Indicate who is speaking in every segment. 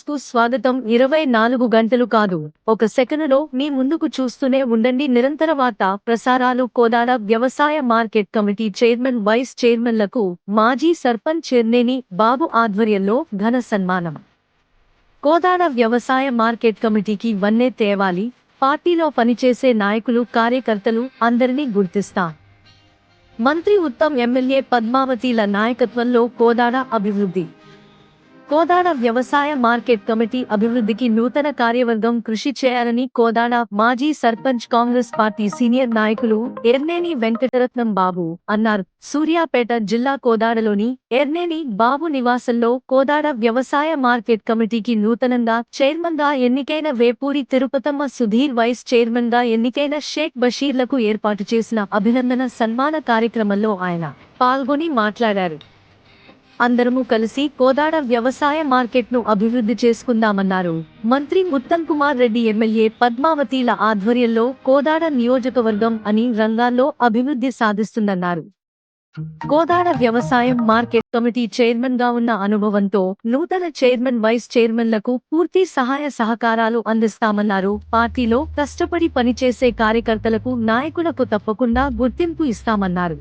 Speaker 1: న్యూస్కు స్వాగతం. ఇరవై నాలుగు గంటలు కాదు. ఒక సెకనులో మీ ముందుకు చూస్తూనే ఉండండి. నిరంతర వార్త ప్రసారాలు కోదాడ వ్యవసాయ మార్కెట్ కమిటీ చైర్మన్ వైస్ చైర్మన్లకు మాజీ సర్పంచ్ చెర్నేని బాబు ఆధ్వర్యంలో ఘన సన్మానం. కోదాడ వ్యవసాయ మార్కెట్ కమిటీకి వన్నే తేవాలి. పార్టీలో పనిచేసే నాయకులు కార్యకర్తలు అందరినీ గుర్తిస్తా. మంత్రి ఉత్తమ్ ఎమ్మెల్యే పద్మావతిల నాయకత్వంలో కోదాడ అభివృద్ధి. కోదాడ వ్యవసాయ మార్కెట్ కమిటీ అభివృద్ధికి నూతన కార్యవర్గం కృషి చేయాలని కోదాడ మాజీ సర్పంచ్ కాంగ్రెస్ పార్టీ సీనియర్ నాయకులు ఎర్నేని వెంకటరత్నం బాబు అన్నారు. సూర్యాపేట జిల్లా కోదాడలోని ఎర్నేని బాబు నివాసంలో కోదాడ వ్యవసాయ మార్కెట్ కమిటీకి నూతనంగా చైర్మన్గా ఎన్నికైన వేపూరి తిరుపతమ్మ సుధీర్ వైస్ చైర్మన్గా ఎన్నికైన షేక్ బషీర్లకు ఏర్పాటు చేసిన అభినందన సన్మాన కార్యక్రమంలో ఆయన పాల్గొని మాట్లాడారు. అందరము కలిసి కోదాడ వ్యవసాయ మార్కెట్ను అభివృద్ధి చేసుకుందామన్నారు. మంత్రి ఉత్తమ్ కుమార్ రెడ్డి ఎమ్మెల్యే పద్మావతిల ఆధ్వర్యంలో కోదాడ నియోజకవర్గం అని రంగాల్లో అభివృద్ధి సాధిస్తుందన్నారు. కోదాడ వ్యవసాయం మార్కెట్ కమిటీ చైర్మన్గా ఉన్న అనుభవంతో నూతన చైర్మన్ వైస్ చైర్మన్లకు పూర్తి సహాయ సహకారాలు అందిస్తామన్నారు. పార్టీలో కష్టపడి పనిచేసే కార్యకర్తలకు నాయకులకు తప్పకుండా గుర్తింపు ఇస్తామన్నారు.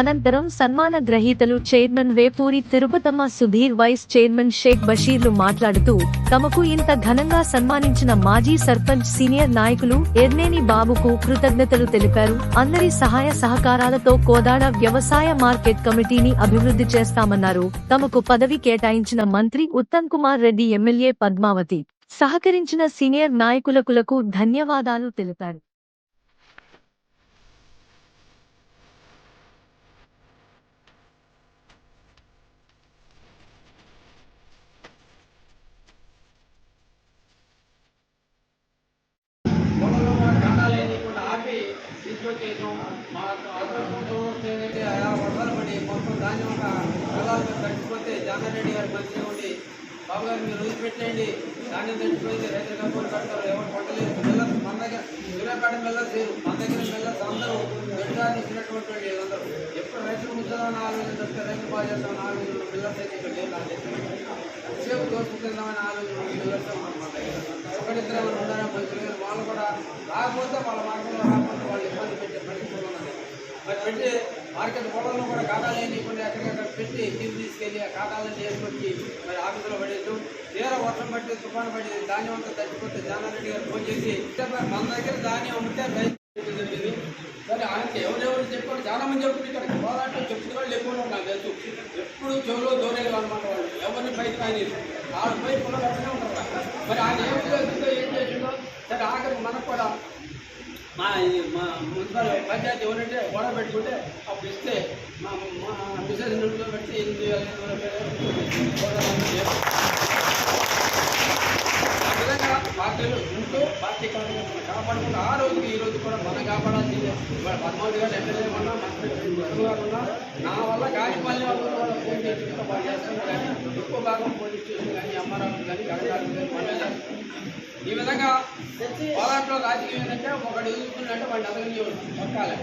Speaker 1: అనంతరం సన్మాన గ్రహీతలు chairman Vepuri Tirupatamma Sudheer vice chairman Sheikh బషీర్లు మాట్లాడుతూ తమకు ఇంత ఘనంగా సన్మానించిన మాజీ సర్పంచ్ సీనియర్ నాయకులు ఎర్నేని బాబుకు కృతజ్ఞతలు తెలిపారు. అందరి సహాయ సహకారాలతో కోదాడ వ్యవసాయ మార్కెట్ కమిటీని అభివృద్ధి చేస్తామన్నారు. తమకు పదవి కేటాయించిన మంత్రి ఉత్తమ్ కుమార్ రెడ్డి ఎమ్మెల్యే పద్మావతి. సహకరించిన సీనియర్ నాయకులకులకు ధన్యవాదాలు తెలిపారు
Speaker 2: పొలంలో మన కాండాలు వేయకుండా ఆపి తీసుకొచ్చేసాం మా అదృష్టంతో వస్తేనండి ఆ వర్షాలు పడి మొత్తం ధాన్యం ఒక పొలాలకు తడిచిపోతే జానారెడ్డి గారు మంచిగా ఉండి బాబు గారు మీరు రోజు పెట్టండి ధాన్యం తడిచిపోయింది రైతులు కప్పులు కడతారు ఎవరు పంటలేదు మెల్ల మన దగ్గర సూర్యాపేట మెల్లస్ లేదు మన దగ్గర మెల్లస్ అందరూ గట్టిదాన్ని ఇచ్చినటువంటి వాళ్ళు వీళ్ళందరూ ఎప్పుడు రైతులు ఉంచుదామని ఆలోచన దొరికితే రైతులు బాగా చేస్తామని ఆలోచన మెల్లస్ అయితే ఇక్కడ లేదు నాకు తెలిసి సేపు దోసుకుందామని ఆలోచన పిల్లలతో మన దగ్గర. ఒకరిద్దరు ఎవరు ఉన్నారో మంచి వాళ్ళు కూడా రాకపోతే వాళ్ళ మార్గంలో రాకపోతే వాళ్ళు ఇబ్బంది పెట్టే పరిస్థితులు ఉన్నది మరి పెట్టి మార్కెట్ పొలంలో కూడా ఖాతాలు వేయకుండా ఎక్కడికక్కడ పెట్టి తీసి తీసుకెళ్ళి ఆ ఖాతాలను వేసుకొచ్చి మరి ఆఫీసులో పడేద్దు తీర వర్షం పట్టి తుఫాను పడి ధాన్యం అంతా తగ్గిపోతే జానారెడ్డి గారు ఫోన్ చేసి మన దగ్గర ధాన్యం ఉంటే రైతు జరిగింది సరే ఆయనకి ఎవరెవరు చెప్పారు? చాలా మంది చెప్తుంది ఇక్కడ. పోరాటం చెప్తున్న వాళ్ళు ఎక్కువ ఉన్నారు నాకు తెలుసు. ఎప్పుడు చెవులో దూరేలు అనమాట వాళ్ళు. ఎవరిని బయట ఆయన వాళ్ళు పోయి పొలం ఉంటారు మరి ఆయన ఏం చేస్తుందో ఏం చేసిందో సరే ఆఖరికి మనకు కూడా మా మా మున్సిపల్ పంచాయతీ ఎవరంటే గొడవ పెట్టుకుంటే అప్పుడు ఇస్తే మా మా మిసెస్ నుండి పెట్టి ఎనిమిది వేల ఎనిమిది వందల పార్టీలు ఉంటూ పార్టీ కార్యకర్తలు కాపాడుకుంటూ ఆ రోజుకి ఈ రోజు కూడా మనం కాపాడాల్సిందే. ఇవాళ పద్మావతి గారు ఎమ్మెల్యే ఉన్నా మంత్రి గారు ఉన్నా నా వల్ల గాడిపల్లి వాళ్ళు కూడా ఫోన్ చేసి వాళ్ళు చేస్తున్నారు కానీ ఎక్కువ భాగం పోలీస్ స్టేషన్ కానీ ఎంఆర్ఆర్ కానీ గడగాలి కానీ మనమే ఈ విధంగా పోరాటంలో రాజకీయం ఏంటంటే ఒకటి ఎదుగుతుందంటే వాడిని అతని పక్కాలి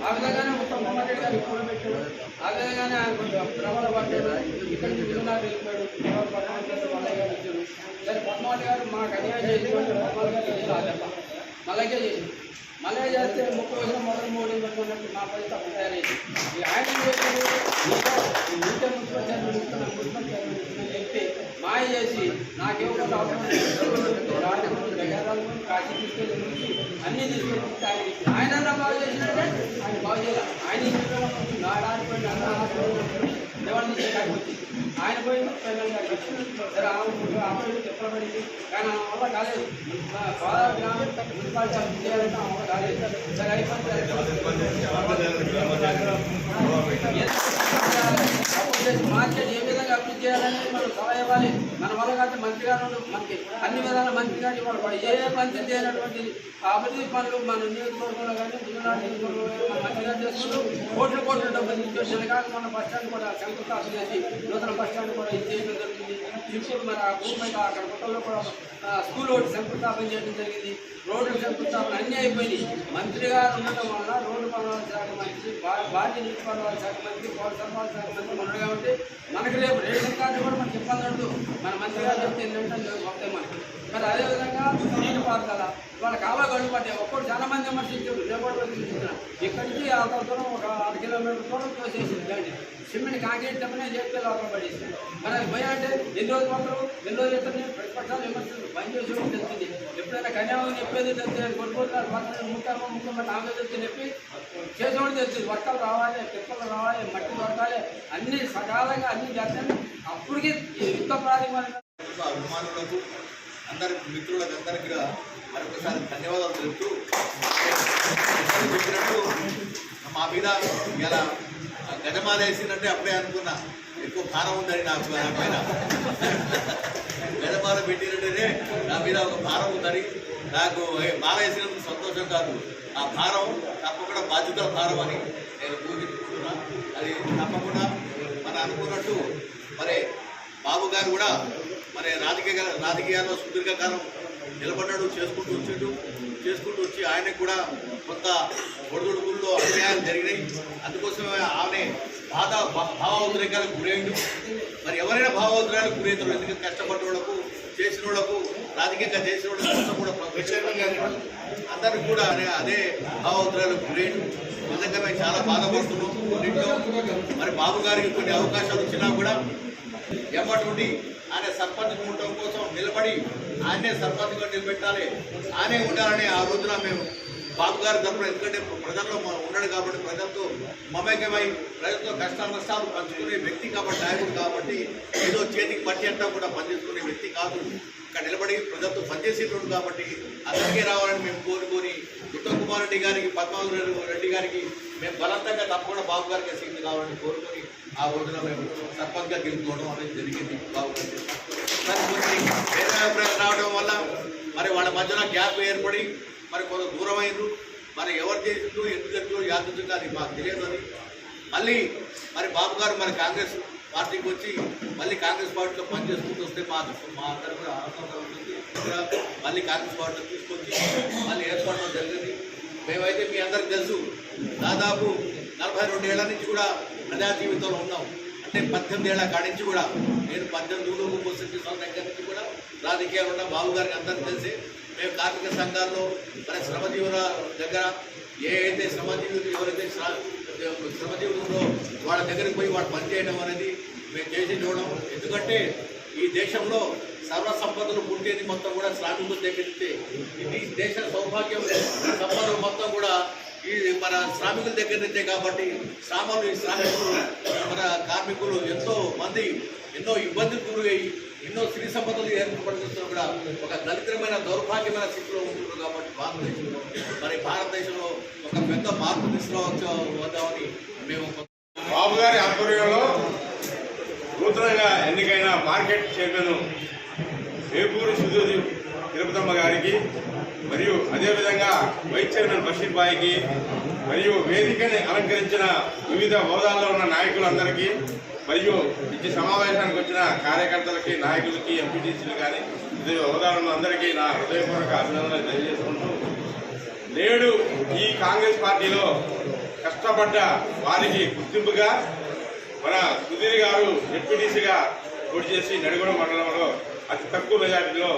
Speaker 2: ఆ విధంగానే మొత్తం కుమార్ గారు పెట్టాడు ఆ విధంగానే ఆయన కొంచెం ప్రబల ఇక్కడ వెళ్ళిపోయాడు మల్లయ్య గారు వచ్చారు సరే గారు మాకు అన్యాయం చేసి పద్మావతి గారు చేసి ఆ మల్లయ్య చేసి మల్లయ్య చేస్తే ముప్పై వేల మొదటి మూడు పెట్టుకున్నట్టు పరిస్థితి తయారైంది. ఈ ఆయన ఏం మున్సిపల్ చైర్మన్ మున్సిపల్ చైర్మన్ చెప్పి మాయ చేసి నాకేమో బెగారాలు కాశీ తీసుకెళ్ళి అన్నీ తీసుకెళ్ళి ఆయన బాగు చేసినట్టే ఆయన బాగు చేయాలి. ఆయన నాడాడిపోయి కాడికి వచ్చింది ఆయన పోయి ఆమె చెప్పబడింది కానీ ఆమె వల్ల కాలేదు. గోదావరి గ్రామం మున్సిపాలిటీ అభివృద్ధి చేయాలంటే ఆమె కాలేదు. సరే అయిపోయింది మార్కెట్ ఏ విధంగా అభివృద్ధి చేయాలనేది మనం సలహా ఇవ్వాలి. మన వల్ల కాబట్టి మంత్రి గారు మనకి అన్ని విధాల మంత్రి గారు ఇవ్వాలి ఏ మంత్రి చేయనటువంటి అభివృద్ధి పనులు మన నియోజకవర్గంలో కానీ గుజరాత్ నియోజకవర్గంలో మన మంత్రి గారు చేస్తున్నారు కోట్ల కోట్ల డబ్బులు తీసుకొచ్చిన కాదు మన బస్ స్టాండ్ కూడా శంకుస్థాపన చేసి నూతన బస్ స్టాండ్ కూడా ఇది చేయడం జరిగింది. ఇప్పుడు మరి ఆ భూమి మీద అక్కడ కొత్తలో కూడా స్కూల్ ఒకటి శంకుస్థాపన చేయడం జరిగింది. రోడ్లు శంకుస్థాపన అన్నీ అయిపోయినాయి. మంత్రి గారు ఉండటం వల్ల రోడ్డు పనుల శాఖ మంత్రి భా- భారతీయ నీటిపారుదల శాఖ మంత్రి పౌర సరఫరాల శాఖ మంత్రి ఉన్నాడు కాబట్టి కార్డు మన మంత్రి చెప్తే ఎన్ని వస్తాయి మనకి. మరి అదేవిధంగా నీటి పారుదల వాళ్ళ కాలువ గడుపు పడ్డాయి ఒక్కడు చాలా మంది విమర్శించారు. రేపటి ఇక్కడి నుంచి అంత దూరం ఒక అర కిలోమీటర్ దూరం తోసేసింది గాడి సిమెంట్ కాంక్రీట్ తప్పనే చేస్తే లోపల పడేసింది. మరి అది పోయా అంటే ఎన్ని రోజులు పోతారు? ఎన్ని రోజులు ఎత్తుంది ప్రతిపక్షాలు విమర్శించారు. పని చేసి తెలిసింది ఎప్పుడైనా కన్యామం చెప్పేది తెలిసింది కొట్టుకుంటారు పక్కన ముక్కమ్మ ముక్కమ్మ నాలుగు తెలుస్తుంది చెప్పి చేసేవాడు తెలిసింది వర్షాలు రావాలి తిప్పలు రావాలి మట్టి దొరకాలి. అన్ని సకాలంగా అన్ని చేస్తాను అప్పటికే యుద్ధ ప్రాతిపదిక
Speaker 3: అభిమానులకు అందరి మిత్రులకు అందరికీ కూడా మరొకసారి ధన్యవాదాలు తెలుపుతూ చెప్పినట్టు మా మీద ఇలా గజమాల వేసిందంటే అప్పుడే అనుకున్నా. ఎక్కువ కారం ఉందని నాకు నా పైన. గజమాల పెట్టినట్టేనే నా మీద ఒక భారం ఉందని నాకు ఏ వేసినందుకు సంతోషం కాదు. ఆ భారం తప్పకుండా బాధ్యతల భారం అని నేను ఊహించుకుంటున్నా. అది తప్పకుండా మన అనుకున్నట్టు మరి బాబు గారు కూడా మరి రాజకీయ రాజకీయాల్లో సుదీర్ఘకాలం నిలబడ్డాడు చేసుకుంటూ వచ్చాడు చేసుకుంటూ వచ్చి ఆయనకు కూడా కొంత ఒడిదుడుకుల్లో అన్యాయాలు జరిగినాయి. అందుకోసమే ఆమె బాధ భావోద్రేకాలకు గురైండు మరి ఎవరైనా భావోద్రేకాలకు గురవుతారు ఎందుకంటే కష్టపడ్డ వాళ్ళకు చేసిన వాళ్ళకు రాజకీయంగా చేసిన వాళ్ళకు కూడా అందరికి కూడా అదే అదే భావోద్రేకాలకు నిజంగా మేము చాలా బాధపడుతున్నాం కొన్నింటిలో. మరి బాబు గారికి కొన్ని అవకాశాలు వచ్చినా కూడా ఎమ్మటుండి ఆయన సర్పంచ్ ఉండటం కోసం నిలబడి ఆయనే సర్పంచ్గా నిలబెట్టాలి. ఆయనే ఉండాలని ఆ రోజున మేము బాబు గారి తరఫున ఎందుకంటే ప్రజల్లో మనం ఉన్నాడు కాబట్టి ప్రజలతో మమేకమై ప్రజలతో కష్ట నష్టాలు పంచుకునే వ్యక్తి కాబట్టి నాయకుడు కాబట్టి ఏదో చేతికి పట్టి అంటా కూడా పనిచేసుకునే వ్యక్తి కాదు. ఇక్కడ నిలబడి ప్రజలతో పనిచేసేటోడు కాబట్టి అందరికీ రావాలని మేము కోరుకొని ఉత్తమ్ కుమార్ రెడ్డి గారికి పద్మావతి రెడ్డి గారికి మేము బలంతంగా తప్పకుండా బాబు గారికి సీట్లు కావాలని కోరుకొని ఆ రోజున మేము సర్పంచ్గా గెలుపుకోవడం అనేది జరిగింది బాబు గారికి మరి వేరే రావడం వల్ల మరి వాళ్ళ మధ్యన గ్యాప్ ఏర్పడి మరి కొంత దూరం అయింది మరి ఎవరు చేసిండ్రు ఎందుకు జరిగిందో యాదృచ్ఛంగా అది మాకు తెలియదు అది మళ్ళీ మరి బాబు గారు మరి కాంగ్రెస్ పార్టీకి వచ్చి మళ్ళీ కాంగ్రెస్ పార్టీలో పనిచేసుకుంటూ వస్తే మా మా తరఫున ఆనందంగా ఉంటుంది. మళ్ళీ కాంగ్రెస్ పార్టీలో తీసుకొచ్చి మళ్ళీ ఏర్పడడం జరిగింది. మేమైతే మీ అందరికి తెలుసు దాదాపు నలభై రెండు ఏళ్ళ నుంచి కూడా ప్రజా జీవితంలో ఉన్నాం. అంటే పద్దెనిమిది ఏళ్ళ కాడి నుంచి కూడా నేను పద్దెనిమిది ఊరు ముప్పై సంవత్సరాల దగ్గర నుంచి కూడా రాజకీయాలు ఉన్న బాబు గారికి అందరికీ తెలిసి మేము కార్మిక సంఘాల్లో మన శ్రమజీవుల దగ్గర ఏ అయితే శ్రమజీవులు ఎవరైతే శ్ర- శ్రమజీవులు వాళ్ళ దగ్గరికి పోయి వాళ్ళు పనిచేయడం అనేది మేము చేసి చూడడం. ఎందుకంటే ఈ దేశంలో సర్వసంపదలు పుట్టేది మొత్తం కూడా శ్రామికులు దగ్గరితే ఇది దేశ సౌభాగ్యం. సంపదలు మొత్తం కూడా ఈ మన శ్రామికుల దగ్గర నుంచే కాబట్టి శ్రామలు ఈ శ్రామికులు మన కార్మికులు ఎంతో మంది ఎన్నో ఇబ్బందులు గురై ఎన్నో సిరి సంపదలు ఏర్పడుతున్నా కూడా ఒక దరిద్రమైన దౌర్భాగ్యమైన స్థితిలో ఉంటున్నారు కాబట్టి భారతదేశంలో మరి భారతదేశంలో ఒక పెద్ద మార్పు తీసుకురావచ్చు వద్దామని మేము
Speaker 4: బాబు గారి ఆధ్వర్యంలో నూతనంగా ఎన్నికైన మార్కెట్ చైర్మన్ వేపూరి సుధీర్ తిరుపతమ్మ గారికి మరియు అదేవిధంగా వైస్ చైర్మన్ బషీర్ బాయికి మరియు వేదికని అలంకరించిన వివిధ హోదాల్లో ఉన్న నాయకులందరికీ మరియు ఈ సమావేశానికి వచ్చిన కార్యకర్తలకి నాయకులకి ఎంపీటీసీలు కానీ వివిధ హోదాలో ఉన్న అందరికీ నా హృదయపూర్వక అభినందనలు తెలియజేసుకుంటూ నేడు ఈ కాంగ్రెస్ పార్టీలో కష్టపడ్డ వారికి గుర్తింపుగా మన సుధీర్ గారు ఎంపీటీసీగా పోటీ చేసి నడిగొండ మండలంలో అతి తక్కువ మెజార్టీలో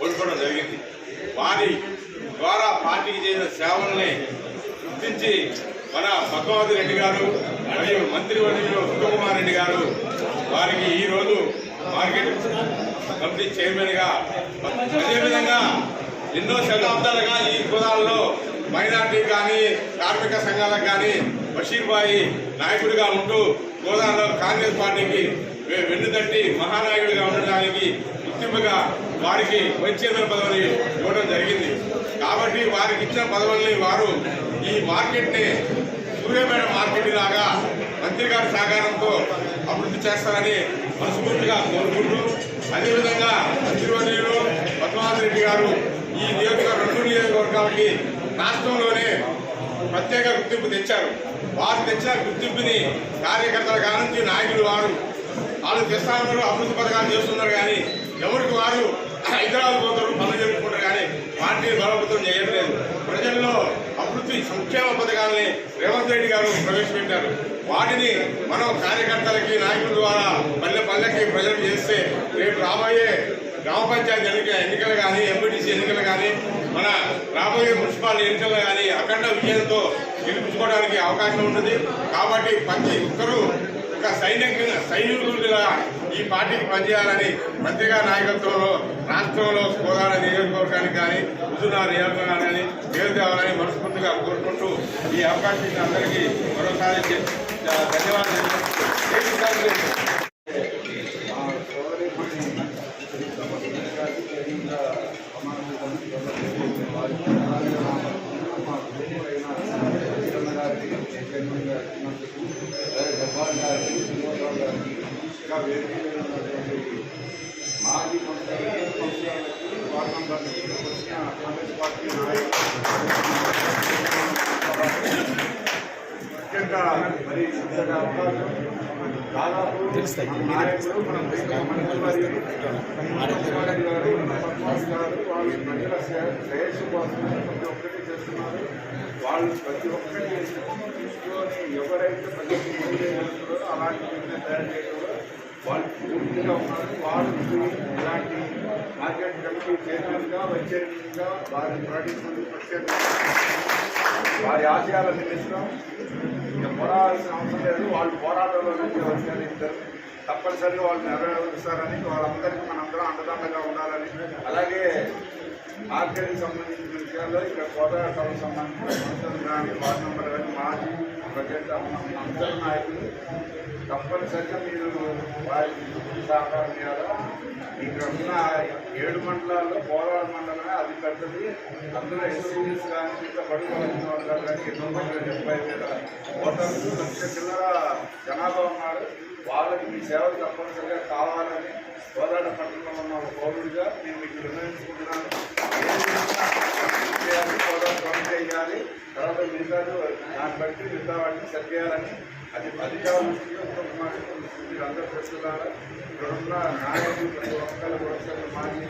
Speaker 4: ఓడిపోవడం జరిగింది. వారి ద్వారా పార్టీకి చేసిన సేవల్ని గుర్తించి మన పద్మావతి రెడ్డి గారు మరియు మంత్రివర్యులు ఉత్తమకుమార్ రెడ్డి గారు వారికి ఈ రోజు మార్కెట్ కమిటీ చైర్మన్గా అదేవిధంగా ఎన్నో శతాబ్దాలుగా ఈ కులాల్లో మైనార్టీ కానీ కార్మిక సంఘాలకు కానీ బషీర్బాయి నాయకుడిగా ఉంటూ గోదావరిలో కాంగ్రెస్ పార్టీకి వెన్నుదట్టి మహానాయకుడిగా ఉండడానికి గుర్తింపుగా వారికి వైద్యమైన పదవిని ఇవ్వడం జరిగింది. కాబట్టి వారికి ఇచ్చిన పదవుల్ని వారు ఈ మార్కెట్ని సూర్యాపేట మార్కెట్ లాగా మంత్రి గారి సహకారంతో అభివృద్ధి చేస్తారని మనస్ఫూర్తిగా కోరుకుంటూ అదేవిధంగా మంత్రివర్యులు పద్మావతి రెడ్డి గారు ఈ నియోజక రెండు నియోజకవర్గాలకి రాష్ట్రంలోనే ప్రత్యేక గుర్తింపు తెచ్చారు. వారు తెచ్చిన గుర్తింపుని కార్యకర్తల కానుంచి నాయకులు వారు వాళ్ళు తెస్తాన్నారు అభివృద్ధి పథకాలు చేస్తున్నారు కానీ ఎవరికి వారు హైదరాబాద్ పోతారు పనులు జరుపుకుంటారు కానీ పార్టీ బలోపేతం చేయట్లేదు. ప్రజల్లో మంచి సంక్షేమ పథకాలని రేవంత్ రెడ్డి గారు ప్రవేశపెట్టారు. వాటిని మనం కార్యకర్తలకి నాయకుల ద్వారా పల్లె పల్లెకి ప్రజలకు చేస్తే రేపు రాబోయే గ్రామ పంచాయతీ ఎన్నిక ఎన్నికలు కానీ ఎంపీటీసీ ఎన్నికలు కానీ మన రాబోయే మున్సిపల్ ఎన్నికలు కానీ అఖండ విజయంతో గెలిపించుకోవడానికి అవకాశం ఉంటుంది కాబట్టి ప్రతి ఒక్కరూ ఒక సైనిక సైనికులుగా ఈ పార్టీకి పనిచేయాలని పత్రికా నాయకత్వంలో రాష్ట్రంలో కోదాడ నియోజకవర్గానికి కానీ హుజూర్నగర్ నియోజకవర్గానికి కానీ పేరు తేవాలని మనస్ఫూర్తిగా కోరుకుంటూ ఈ అవకాశం ఇచ్చిన అందరికీ మరోసారి చె- ధన్యవాదాలు జై కాంగ్రెస్.
Speaker 5: మాజీ మంత్రి వార్డు మెంబర్ వచ్చిన కాంగ్రెస్ పార్టీ ముఖ్యంగా మరి ఇంతగా అవకాశం దాదాపు మన నాయకులు మన మంత్రివర్యులు ముఖ్యమంత్రి గారు పద్మాస్ గారు వాళ్ళు ప్రజల శ్రే- శ్రేయస్సు కోసం ప్రతి ఒక్కటి చేస్తున్నారు. వాళ్ళు ప్రతి ఒక్కటి తీసుకొని ఎవరైతే ప్రజలకు ముందు చేస్తున్నారో అలాంటి బిజినెస్ తయారు చేయడంలో వాళ్ళు పూర్తిగా ఉన్నారు. వాళ్ళు ఇలాంటి మార్కెట్ కమిటీ చైర్మన్గా వైస్ చైర్మన్గా వారిని ప్రకటించినందుకు వారి ఆశయాలను నిమిత్తం ఇంకా పోరాడాల్సిన అవసరం లేదు. వాళ్ళు పోరాటంలో నుంచి వచ్చారు. ఇద్దరు తప్పనిసరిగా వాళ్ళు నెరవేరుస్తారని వాళ్ళందరికీ మనందరం అండదండగా ఉండాలని. అలాగే మార్కెట్కి సంబంధించిన విషయాల్లో ఇక్కడ పోరాటాలకు సంబంధించిన సంస్థలు కానీ వార్డు మెంబర్ కానీ మాజీ ప్రజెంట్ అందరి నాయకులు తప్పనిసరిగా మీరు వారికి సహకారం చేయాలా ఇక్కడ ఉన్న ఏడు మండలాల్లో పోలవరం మండలమే అది పెద్దది అందులో ఎస్సీస్ కానీ ఇంకా బడుగు వర్గాలు కానీ ఎన్నో వందల డెబ్బై వేల ఓటర్లు లక్ష చిల్లర జనాభా ఉన్నారు వాళ్ళకి మీ సేవలు తప్పనిసరిగా కావాలని పోరాట పట్టణంలో ఉన్న ఒక పౌరుడిగా నేను మీకు నిర్ణయించుకుంటున్నాను. ఏది చేయాలి చేయాలి తర్వాత మిగతాడు దాన్ని బట్టి మిగతా వాటిని సరిచేయాలని అది అధికారుల దృష్టికి ఉత్తమ కుమార్ మీరు అందరూ ఉన్న నాయకులు ప్రతి ఒక్కరు కూడా మాజీ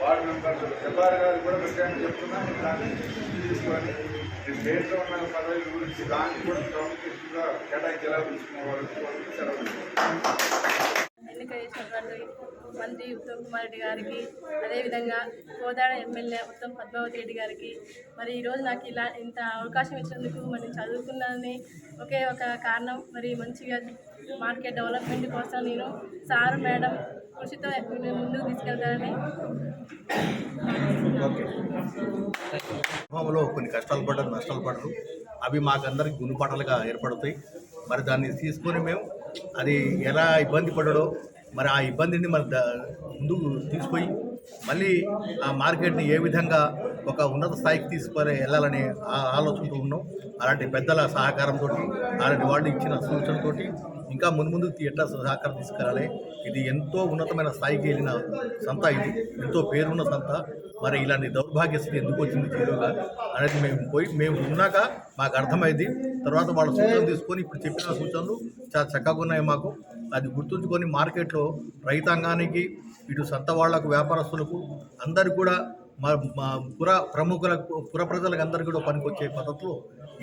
Speaker 5: వార్డు మెంబర్లు జబ్బార్ గారు కూడా పెట్టాయని చెప్తున్నా. మీరు దాన్ని దృష్టికి తీసుకొని పేరులో ఉన్న పదవి గురించి దాన్ని కూడా ప్రాముఖ్యతగా కేటాయించేలా తీసుకున్న సెలవు
Speaker 6: ఎన్నిక చేసినటువంటి మంత్రి ఉత్తమ్ కుమార్ రెడ్డి గారికి అదేవిధంగా కోదాడ ఎమ్మెల్యే ఉత్తమ్ పద్మావతి రెడ్డి గారికి. మరి ఈరోజు నాకు ఇలా ఇంత అవకాశం ఇచ్చినందుకు మరి చదువుకున్నానని ఒకే ఒక కారణం. మరి మంచిగా మార్కెట్ డెవలప్మెంట్ కోసం నేను సార్ మేడం కృషితో నేను ముందుకు తీసుకెళ్తానని
Speaker 3: కుటుంబంలో కొన్ని కష్టాలు పడ్డారు నష్టాలు పడరు అవి మాకందరికి గుణపాఠాలుగా ఏర్పడతాయి. మరి దాన్ని తీసుకొని మేము అది ఎలా ఇబ్బంది పడడో మరి ఆ ఇబ్బందిని మరి ముందుకు తీసుకుపోయి మళ్ళీ ఆ మార్కెట్ని ఏ విధంగా ఒక ఉన్నత స్థాయికి తీసుకొని వెళ్ళాలని ఆ ఆలోచనతో ఉన్నాం. అలాంటి పెద్దల సహకారంతో అలాంటి వాళ్ళు ఇచ్చిన సూచనతోటి ఇంకా ముందు ముందు ఎట్లా సహకారం తీసుకురాలి? ఇది ఎంతో ఉన్నతమైన స్థాయికి వెళ్ళిన సంత ఇది. ఎంతో పేరున్న సంత. మరి ఇలాంటి దౌర్భాగ్య స్థితి ఎందుకు వచ్చింది జీరోగా అనేది మేము పోయి మేము ఉన్నాక మాకు అర్థమైంది. తర్వాత వాళ్ళ సూచనలు తీసుకొని ఇప్పుడు చెప్పిన సూచనలు చాలా చక్కగా ఉన్నాయి మాకు. అది గుర్తుంచుకొని మార్కెట్లో రైతాంగానికి ఇటు సంత వాళ్ళకు వ్యాపారస్తులకు అందరు కూడా పుర ప్రముఖులకు పుర ప్రజలకు అందరికీ కూడా పనికొచ్చే పద్ధతిలో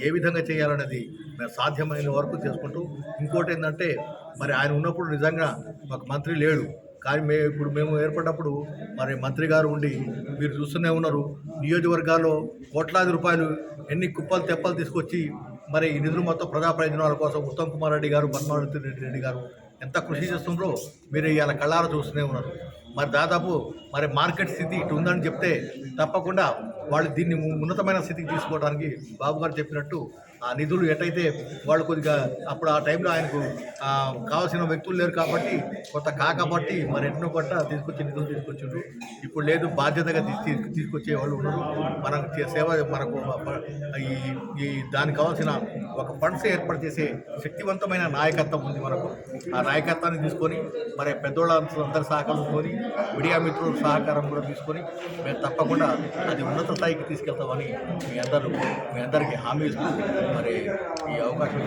Speaker 3: ఏ విధంగా చేయాలనేది మేము సాధ్యమైన వరకు చేసుకుంటూ ఇంకోటి ఏంటంటే మరి ఆయన ఉన్నప్పుడు నిజంగా మాకు మంత్రి లేడు. కానీ మే ఇప్పుడు మేము ఏర్పడినప్పుడు మరి మంత్రి గారు ఉండి మీరు చూస్తూనే ఉన్నారు నియోజకవర్గాల్లో కోట్లాది రూపాయలు ఎన్ని కుప్పలు తెప్పలు తీసుకొచ్చి మరి ఈ నిధులు మొత్తం ప్రజా ప్రయోజనాల కోసం ఉత్తమ్ కుమార్ రెడ్డి గారు పద్మావతి రెడ్డి గారు ఎంత కృషి చేస్తుండ్రో మీరు ఇవాళ కళ్ళారా చూస్తూనే ఉన్నారు. మరి దాదాపు మరి మార్కెట్ స్థితి ఇటు ఉందని చెప్తే తప్పకుండా వాళ్ళు దీన్ని ఉన్నతమైన స్థితికి తీసుకోవడానికి బాబు గారు చెప్పినట్టు ఆ నిధులు ఎటైతే వాళ్ళు కొద్దిగా అప్పుడు ఆ టైంలో ఆయనకు కావాల్సిన వ్యక్తులు లేరు కాబట్టి కొంత కాకబట్టి మరి ఎన్నో పట్ట తీసుకొచ్చి నిధులు తీసుకొచ్చిండ్రు. ఇప్పుడు లేదు బాధ్యతగా తీసుకొచ్చే వాళ్ళు ఉన్నారు. మనకు చే- సేవ మనకు ఈ ఈ దానికి కావాల్సిన ఒక ఫండ్స్ ఏర్పాటు చేసే శక్తివంతమైన నాయకత్వం ఉంది మనకు. ఆ నాయకత్వాన్ని తీసుకొని మరి పెద్దోళ్ళ అందరి సహకారంతో మీడియా మిత్రుల సహకారం కూడా తీసుకొని మేము తప్పకుండా అది ఉన్నత స్థాయికి తీసుకెళ్తామని మీ అందరూ మీ అందరికీ హామీ ఇస్తూ మరి ఈ అవకాశం